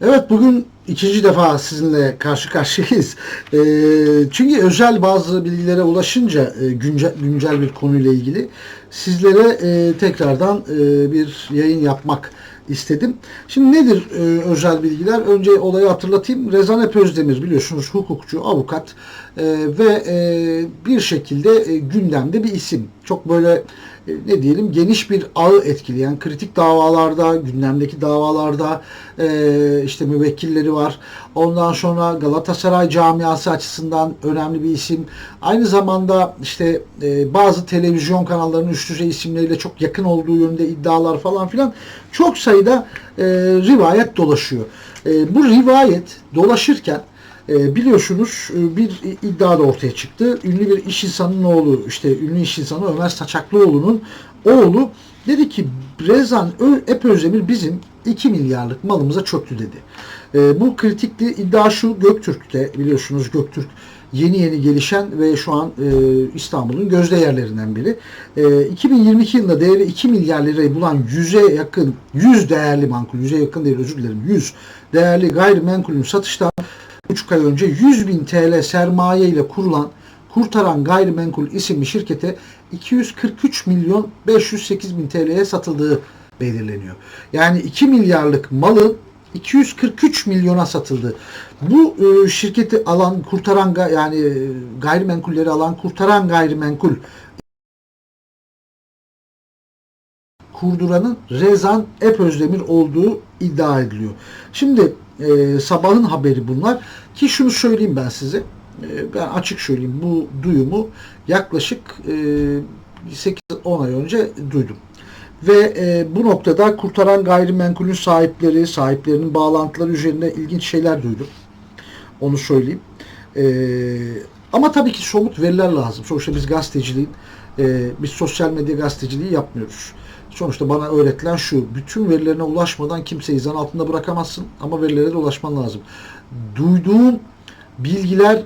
Evet bugün ikinci defa sizinle karşı karşıyayız. Ee, çünkü özel bazı bilgilere ulaşınca e, güncel, güncel bir konuyla ilgili sizlere e, tekrardan e, bir yayın yapmak istedim. Şimdi nedir e, özel bilgiler? Önce olayı hatırlatayım. Rezan Ep Özdemir biliyorsunuz hukukçu, avukat e, ve e, bir şekilde e, gündemde bir isim. Çok böyle e, ne diyelim geniş bir ağı etkileyen kritik davalarda, gündemdeki davalarda e, işte müvekkilleri var. Ondan sonra Galatasaray camiası açısından önemli bir isim. Aynı zamanda işte e, bazı televizyon kanallarının üst düzey isimleriyle çok yakın olduğu yönünde iddialar falan filan çok sayıda e, rivayet dolaşıyor. E, bu rivayet dolaşırken e, biliyorsunuz e, bir iddia da ortaya çıktı. Ünlü bir iş insanının oğlu, işte ünlü iş insanı Ömer Saçaklıoğlu'nun oğlu dedi ki Rezan Ö- Ep Özdemir bizim 2 milyarlık malımıza çöktü dedi. E, bu kritikli iddia şu Göktürk'te biliyorsunuz Göktürk yeni yeni gelişen ve şu an e, İstanbul'un gözde yerlerinden biri. E, 2022 yılında değeri 2 milyar lirayı bulan 100'e yakın 100 değerli mankul, 100'e yakın değil özür dilerim 100 değerli gayrimenkulün satıştan buçuk ay önce 100 bin TL sermaye ile kurulan Kurtaran Gayrimenkul isimli şirkete 243 milyon 508 bin TL'ye satıldığı belirleniyor. Yani 2 milyarlık malın 243 milyona satıldı. Bu e, şirketi alan Kurtaran yani e, gayrimenkulleri alan Kurtaran Gayrimenkul kurduranın Rezan Ep Özdemir olduğu iddia ediliyor. Şimdi e, sabahın haberi bunlar ki şunu söyleyeyim ben size. E, ben açık söyleyeyim bu duyumu yaklaşık e, 8-10 ay önce duydum. Ve e, bu noktada kurtaran gayrimenkulün sahipleri, sahiplerinin bağlantıları üzerine ilginç şeyler duydum. Onu söyleyeyim. E, ama tabii ki somut veriler lazım. Sonuçta biz gazeteciliğin, e, biz sosyal medya gazeteciliği yapmıyoruz. Sonuçta bana öğretilen şu, bütün verilerine ulaşmadan kimseyi zan altında bırakamazsın ama verilere de ulaşman lazım. Duyduğum bilgiler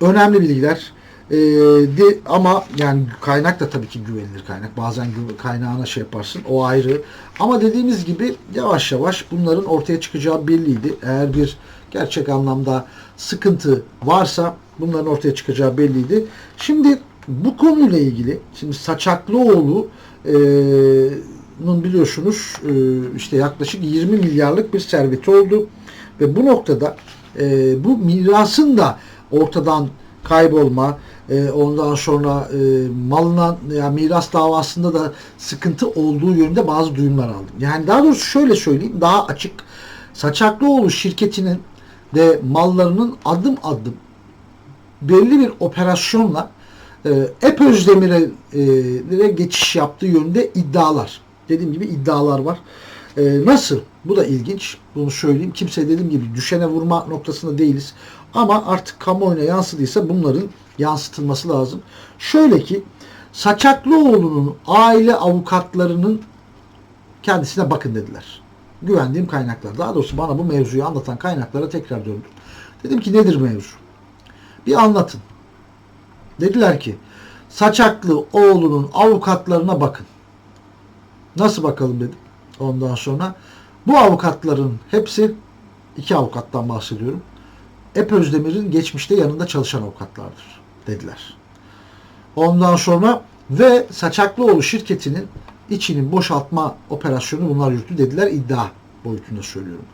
önemli bilgiler. Ee, de, ama yani kaynak da tabii ki güvenilir kaynak. Bazen kaynağına şey yaparsın. O ayrı. Ama dediğimiz gibi yavaş yavaş bunların ortaya çıkacağı belliydi. Eğer bir gerçek anlamda sıkıntı varsa bunların ortaya çıkacağı belliydi. Şimdi bu konuyla ilgili şimdi Saçaklıoğlu e, biliyorsunuz e, işte yaklaşık 20 milyarlık bir serveti oldu ve bu noktada e, bu mirasın da ortadan kaybolma e, ondan sonra e, malına yani miras davasında da sıkıntı olduğu yönünde bazı duyumlar aldım. Yani daha doğrusu şöyle söyleyeyim daha açık Saçaklıoğlu şirketinin de mallarının adım adım belli bir operasyonla e, Ep Özdemir'e geçiş yaptığı yönünde iddialar. Dediğim gibi iddialar var. E, nasıl? Bu da ilginç. Bunu söyleyeyim. Kimse dediğim gibi düşene vurma noktasında değiliz. Ama artık kamuoyuna yansıdıysa bunların yansıtılması lazım. Şöyle ki Saçaklıoğlu'nun aile avukatlarının kendisine bakın dediler. Güvendiğim kaynaklar. Daha doğrusu bana bu mevzuyu anlatan kaynaklara tekrar döndüm. Dedim ki nedir mevzu? Bir anlatın. Dediler ki Saçaklı oğlunun avukatlarına bakın. Nasıl bakalım dedim. Ondan sonra bu avukatların hepsi iki avukattan bahsediyorum. Ep Özdemir'in geçmişte yanında çalışan avukatlardır dediler. Ondan sonra ve Saçaklıoğlu şirketinin içinin boşaltma operasyonu bunlar yürüttü dediler iddia boyutunda söylüyorum.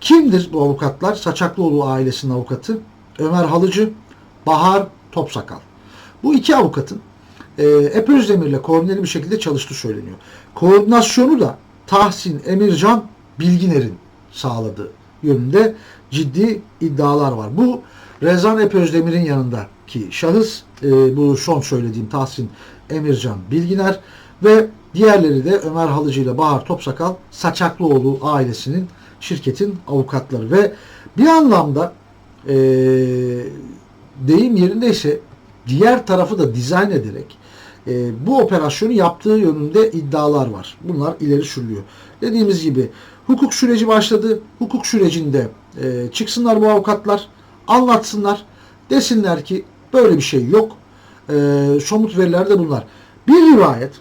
Kimdir bu avukatlar? Saçaklıoğlu ailesinin avukatı Ömer Halıcı, Bahar Topsakal. Bu iki avukatın e, Ep Özdemir'le koordineli bir şekilde çalıştığı söyleniyor. Koordinasyonu da Tahsin Emircan Bilginer'in sağladığı yönünde ciddi iddialar var. Bu Rezan Ep Özdemir'in yanındaki şahıs e, bu son söylediğim Tahsin Emircan Bilginer ve diğerleri de Ömer Halıcı ile Bahar Topsakal Saçaklıoğlu ailesinin şirketin avukatları ve bir anlamda e, deyim yerindeyse diğer tarafı da dizayn ederek e, bu operasyonu yaptığı yönünde iddialar var. Bunlar ileri sürülüyor. Dediğimiz gibi hukuk süreci başladı. Hukuk sürecinde e, çıksınlar bu avukatlar, anlatsınlar, desinler ki böyle bir şey yok. E, somut veriler de bunlar. Bir rivayet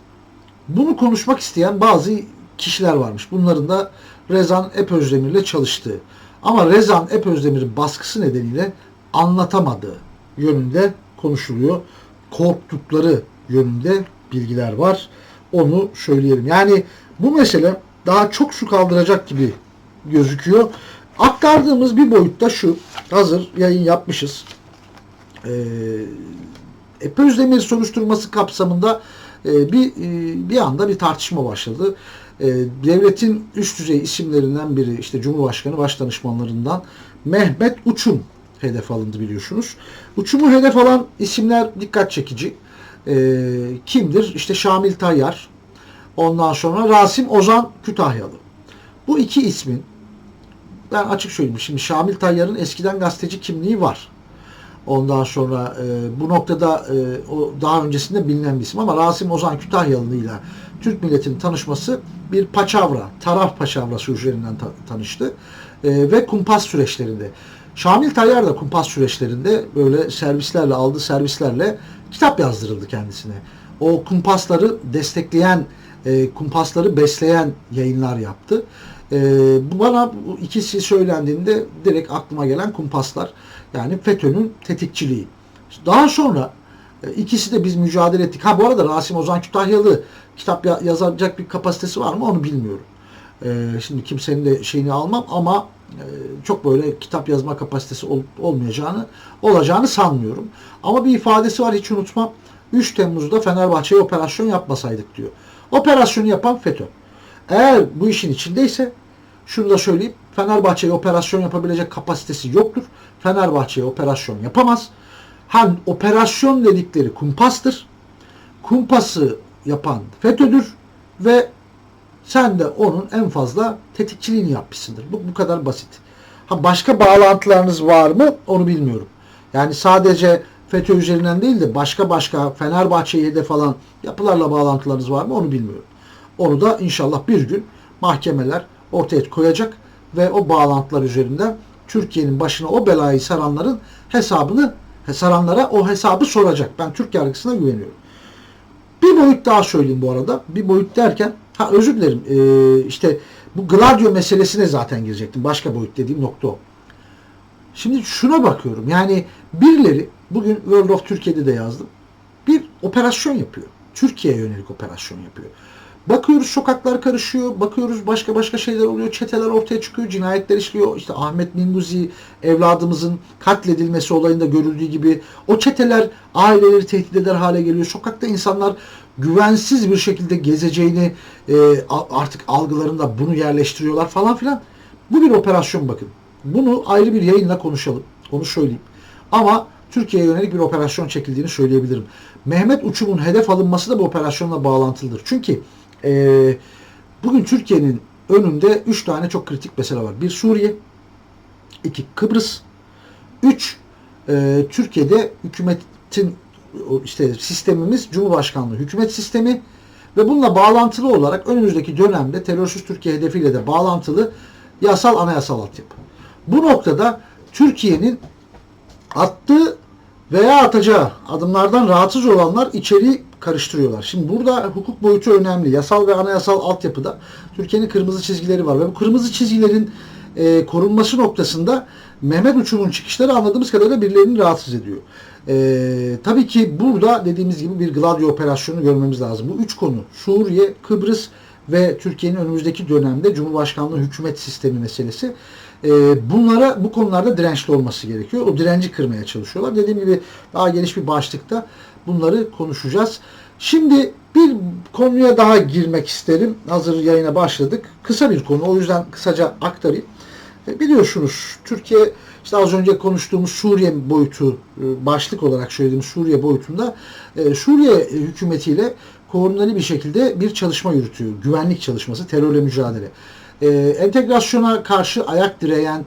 bunu konuşmak isteyen bazı kişiler varmış. Bunların da Rezan Epözdemir'le çalıştığı ama Rezan Epözdemir baskısı nedeniyle anlatamadığı yönünde konuşuluyor. Korktukları yönünde bilgiler var. Onu söyleyelim. Yani bu mesele daha çok su kaldıracak gibi gözüküyor. Aktardığımız bir boyutta şu. Hazır yayın yapmışız. Ee, Epe Özdemir soruşturması kapsamında e, bir e, bir anda bir tartışma başladı. E, devletin üst düzey isimlerinden biri işte Cumhurbaşkanı Başdanışmanlarından Mehmet Uçum hedef alındı biliyorsunuz. Uçum'u hedef alan isimler dikkat çekici. E, kimdir? İşte Şamil Tayyar, ondan sonra Rasim Ozan Kütahyalı. Bu iki ismin ben açık söyleyeyim. Şimdi Şamil Tayyar'ın eskiden gazeteci kimliği var. Ondan sonra e, bu noktada e, o daha öncesinde bilinen bir isim ama Rasim Ozan Kütahyalı ile Türk milletinin tanışması bir paçavra, taraf paçavrası üzerinden ta- tanıştı. E, ve kumpas süreçlerinde. Şamil Tayyar da kumpas süreçlerinde böyle servislerle, aldığı servislerle kitap yazdırıldı kendisine. O kumpasları destekleyen, e, kumpasları besleyen yayınlar yaptı. E, bu bana bu ikisi söylendiğinde direkt aklıma gelen kumpaslar. Yani FETÖ'nün tetikçiliği. Daha sonra e, ikisi de biz mücadele ettik. Ha bu arada Rasim Ozan Kütahyalı kitap ya- yazacak bir kapasitesi var mı onu bilmiyorum. E, şimdi kimsenin de şeyini almam ama çok böyle kitap yazma kapasitesi ol- olmayacağını, olacağını sanmıyorum. Ama bir ifadesi var hiç unutmam. 3 Temmuz'da Fenerbahçe'ye operasyon yapmasaydık diyor. Operasyonu yapan FETÖ. Eğer bu işin içindeyse şunu da söyleyeyim. Fenerbahçe'ye operasyon yapabilecek kapasitesi yoktur. Fenerbahçe'ye operasyon yapamaz. Hem operasyon dedikleri kumpastır. Kumpası yapan FETÖ'dür ve sen de onun en fazla tetikçiliğini yapmışsındır. Bu, bu kadar basit. Ha başka bağlantılarınız var mı? Onu bilmiyorum. Yani sadece FETÖ üzerinden değil de başka başka Fenerbahçe'ye hedef alan yapılarla bağlantılarınız var mı? Onu bilmiyorum. Onu da inşallah bir gün mahkemeler ortaya koyacak ve o bağlantılar üzerinden Türkiye'nin başına o belayı saranların hesabını saranlara o hesabı soracak. Ben Türk yargısına güveniyorum. Bir boyut daha söyleyeyim bu arada. Bir boyut derken ha özür dilerim. Ee, işte bu Gladio meselesine zaten girecektim. Başka boyut dediğim nokta o. Şimdi şuna bakıyorum. Yani birileri bugün World of Türkiye'de de yazdım. Bir operasyon yapıyor. Türkiye'ye yönelik operasyon yapıyor. Bakıyoruz sokaklar karışıyor. Bakıyoruz başka başka şeyler oluyor. Çeteler ortaya çıkıyor. Cinayetler işliyor. İşte Ahmet Minguzi evladımızın katledilmesi olayında görüldüğü gibi o çeteler aileleri tehdit eder hale geliyor. Sokakta insanlar güvensiz bir şekilde gezeceğini e, artık algılarında bunu yerleştiriyorlar falan filan. Bu bir operasyon bakın. Bunu ayrı bir yayınla konuşalım. Onu söyleyeyim. Ama Türkiye'ye yönelik bir operasyon çekildiğini söyleyebilirim. Mehmet Uçum'un hedef alınması da bu operasyonla bağlantılıdır. Çünkü e, bugün Türkiye'nin önünde 3 tane çok kritik mesele var. Bir Suriye, iki Kıbrıs, üç e, Türkiye'de hükümetin işte sistemimiz Cumhurbaşkanlığı hükümet sistemi ve bununla bağlantılı olarak önümüzdeki dönemde terörsüz Türkiye hedefiyle de bağlantılı yasal anayasal altyapı. Bu noktada Türkiye'nin attığı veya atacağı adımlardan rahatsız olanlar içeriği karıştırıyorlar. Şimdi burada hukuk boyutu önemli. Yasal ve anayasal altyapıda Türkiye'nin kırmızı çizgileri var ve bu kırmızı çizgilerin e, korunması noktasında Mehmet Uçum'un çıkışları anladığımız kadarıyla birilerini rahatsız ediyor. E, tabii ki burada dediğimiz gibi bir Gladio operasyonu görmemiz lazım. Bu üç konu Suriye, Kıbrıs ve Türkiye'nin önümüzdeki dönemde Cumhurbaşkanlığı hükümet sistemi meselesi. E, bunlara bu konularda dirençli olması gerekiyor. O direnci kırmaya çalışıyorlar. Dediğim gibi daha geniş bir başlıkta bunları konuşacağız. Şimdi bir konuya daha girmek isterim. Hazır yayına başladık. Kısa bir konu. O yüzden kısaca aktarayım. E, Biliyorsunuz Türkiye işte az önce konuştuğumuz Suriye boyutu e, başlık olarak söylediğim Suriye boyutunda e, Suriye hükümetiyle koordineli bir şekilde bir çalışma yürütüyor. Güvenlik çalışması, terörle mücadele. E, entegrasyona karşı ayak direyen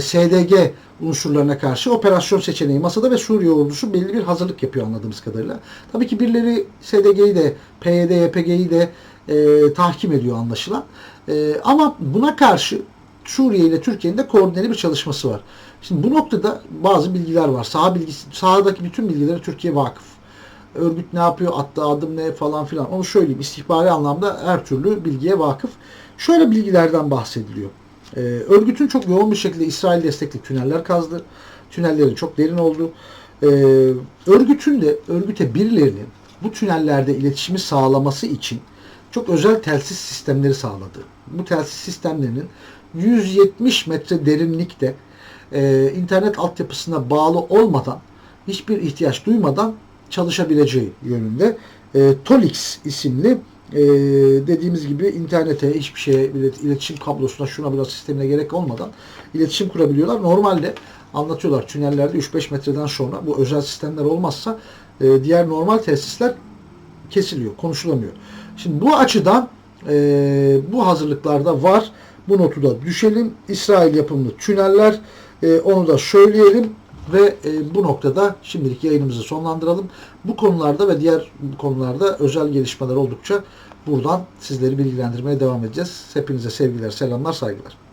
SDG unsurlarına karşı operasyon seçeneği masada ve Suriye ordusu belli bir hazırlık yapıyor anladığımız kadarıyla. Tabii ki birileri SDG'yi de PYD, YPG'yi de e, tahkim ediyor anlaşılan. E, ama buna karşı Suriye ile Türkiye'nin de koordineli bir çalışması var. Şimdi bu noktada bazı bilgiler var. Saha bilgisi, sahadaki bütün bilgilere Türkiye vakıf. örgüt ne yapıyor, attığı adım ne falan filan. Onu söyleyeyim. İstihbari anlamda her türlü bilgiye vakıf. Şöyle bilgilerden bahsediliyor. Ee, örgütün çok yoğun bir şekilde İsrail destekli tüneller kazdı. Tünellerin çok derin oldu. Ee, örgütün de örgüte birilerinin bu tünellerde iletişimi sağlaması için çok özel telsiz sistemleri sağladı. Bu telsiz sistemlerinin 170 metre derinlikte e, internet altyapısına bağlı olmadan hiçbir ihtiyaç duymadan çalışabileceği yönünde e, Tolix isimli e, dediğimiz gibi internete hiçbir şeye ilet- iletişim kablosuna şuna biraz sistemine gerek olmadan iletişim kurabiliyorlar. Normalde anlatıyorlar tünellerde 3-5 metreden sonra bu özel sistemler olmazsa e, diğer normal tesisler kesiliyor, konuşulamıyor. Şimdi bu açıdan e, bu hazırlıklarda var. Bu notu da düşelim. İsrail yapımlı tüneller e, onu da söyleyelim ve e, bu noktada şimdilik yayınımızı sonlandıralım. Bu konularda ve diğer konularda özel gelişmeler oldukça buradan sizleri bilgilendirmeye devam edeceğiz. Hepinize sevgiler, selamlar, saygılar.